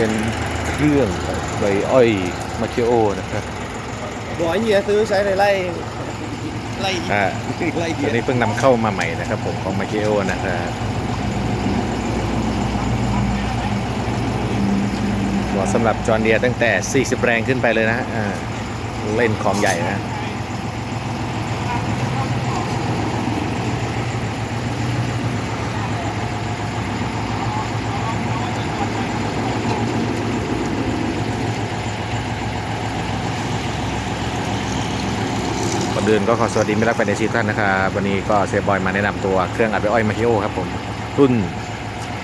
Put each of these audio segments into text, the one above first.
เป็นเครื่องใบอ้อยมาคิโอนะครับบอกให้เฮียซื้อใช้ในไร่ไร่อ่าไร่เฮีตัยวนี้เพิ่งนำเข้ามาใหม่นะครับผมของมาคิโอนะครับเหมาะสำหรับจอร์เดียตั้งแต่ 40 แรงขึ้นไปเลยนะอ่าเล่นของใหญ่นะ อื่นก็ขอสวัสดีไมิตรรักแฟนในชีวิตท่านนะครับวันนี้ก็เซฟบอยมาแนะนำตัวเครื่องอัดไว้อ้อยมาคิโอครับผม รุ่น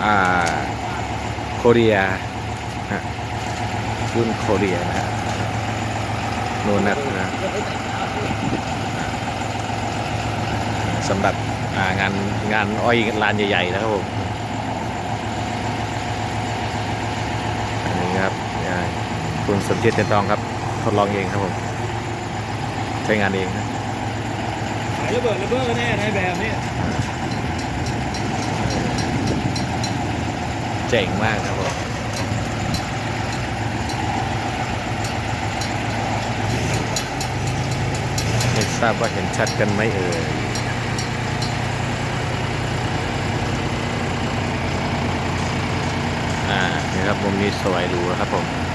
อ่าโคเรียฮะรุ่นโคเรียนะฮะโนนนัทนะสำหรับางานงานอ้อยลานใหญ่ๆนะครับผมอันนี้ครับคุณสมเจิตเต็นทองครับทดลองเองครับผมใช้งานเองนะ ระเบิดระเบ้อแน่ในแบบนี้เจ๋งมากครับผมไม่ทราบว่าเห็นชัดกันไหมเอ่ยอ่านี่ครับมุมนี้สวยหรูนะครับผม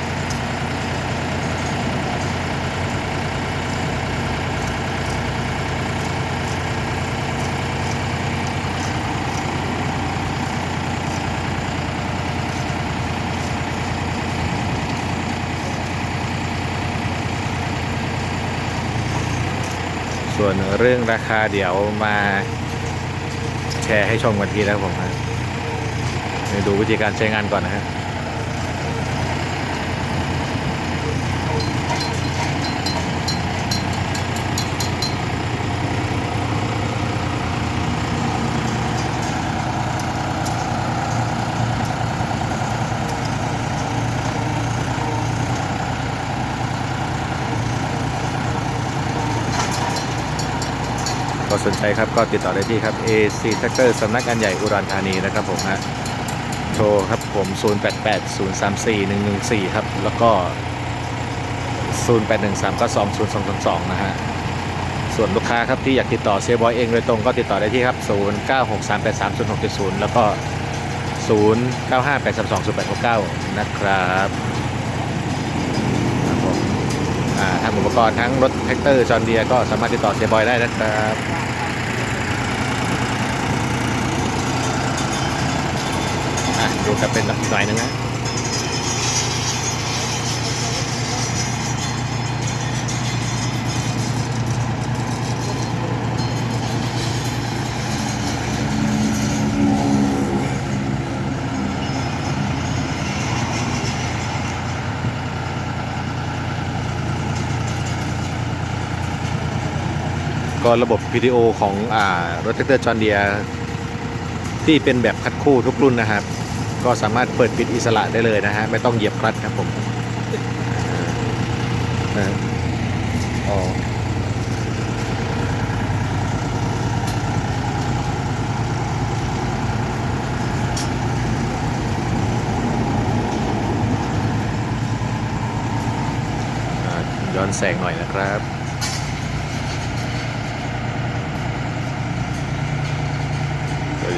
ส่วนเรื่องราคาเดี๋ยวมาแชร์ให้ชมกันทีนะครับผมนะดูวิธีการใช้งานก่อนนะฮะ ก็สนใจครับก็ติดต่อได้ที่ครับ AC Tractor สำนักงานใหญ่อุดรธานีนะครับผมฮะโทรครับผม 0880341114 ครับ แล้วก็ 0813920222 นะฮะส่วนลูกค้าครับที่อยากติดต่อเซบอยเองโดยตรงก็ติดต่อได้ที่ครับ 0963830670 แล้วก็ 0958320869 นะครับ ทางอุปกรณ์ทั้งรถแท็กเตอร์จอห์นเดียก็สามารถติดต่อเซบอยได้นะครับอะดูกันเป็นหน่อยหนึงนะ ก็ระบบวิดีโอของอ่ารถแท็กเตอร์จอห์นเดียที่เป็นแบบคัดคู่ทุกรุ่นนะครับ ก็สามารถเปิดปิดอิสระได้เลยนะฮะไม่ต้องเหยียบคลัตช์ครับผมอ่าอ๋อย้อนแสงหน่อยนะครับ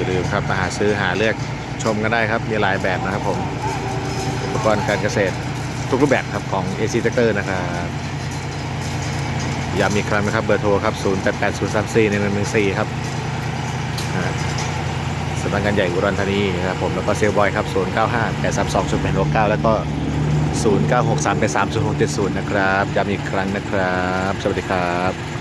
อย่าลืมครับมาหาซื้อหาเลือกชมกันได้ครับมีหลายแบบนะครับผมอุปกรณ์การเกษตรทุกรูปแบบครับของ AC Tractor นะครับย้ำอีกครั้งนะครับเบอร์โทรครับ0 8 8 0 3 4 1 1 1 4ครับอ่าสำนักงานใหญ่อุดรธานีนะครับผมแล้วก็เซลลบอยครับ0 9 5 8 3 2 0 8 6 9แล้วก็ 0 9 6 3 8 3 0 6 7 0 นะครับย้ำอีกครั้งนะครับ สวัสดีครับ